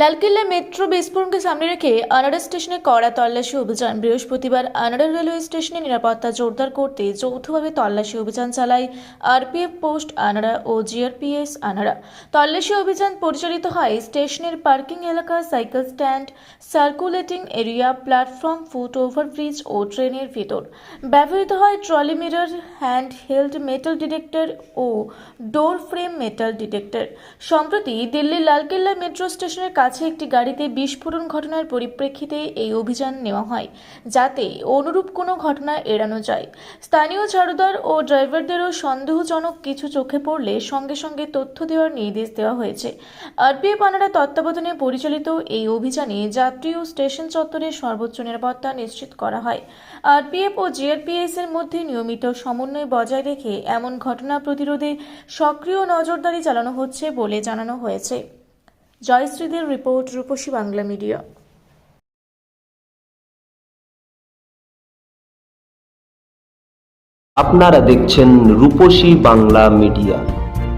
Lal Qila metro বিস্ফোরণকে সামনে রেখে আনাড়া স্টেশনে কড়া তল্লাশি অভিযান। বৃহস্পতিবার আনাড়া রেলওয়ে স্টেশনে নিরাপত্তা জোরদার করতে যৌথভাবে তল্লাশি অভিযান চালায় আরপিএফ পোস্ট আনাড়া ও জিআরপিএস আনাড়া। তল্লাশি অভিযান পরিচালিত হয় স্টেশনের পার্কিং এলাকা cycle stand, circulating area, platform, foot overbridge ও ট্রেনের ভিতর। ব্যবহৃত হয় trolley mirror hand held metal detector ও ডোর ফ্রেম মেটাল ডিটেক্টর। সম্প্রতি দিল্লির লালকেল্লা মেট্রো স্টেশনের কাছে একটি গাড়িতে বিস্ফোরণ ঘটনার পরিপ্রেক্ষিতে এই অভিযান নেওয়া হয়, যাতে অনুরূপ কোনো ঘটনা এড়ানো যায়। স্থানীয় ঝাড়ুদার ও ড্রাইভারদেরও সন্দেহজনক কিছু চোখে পড়লে সঙ্গে সঙ্গে তথ্য দেওয়ার নির্দেশ দেওয়া হয়েছে। আরপিএফ আনারা তত্ত্বাবধানে পরিচালিত এই অভিযানে যাত্রী ও স্টেশন চত্বরে সর্বোচ্চ নিরাপত্তা নিশ্চিত করা হয়। আরপিএফ ও জিআরপিএস এর মধ্যে নিয়মিত সমন্বয় বজায় রেখে এমন ঘটনা প্রতিরোধে সক্রিয় নজরদারি চালানো হচ্ছে বলে জানানো হয়েছে। জয়শ্রীদের রিপোর্ট রূপসী বাংলা মিডিয়া। আপনারা দেখছেন রূপসী বাংলা মিডিয়া।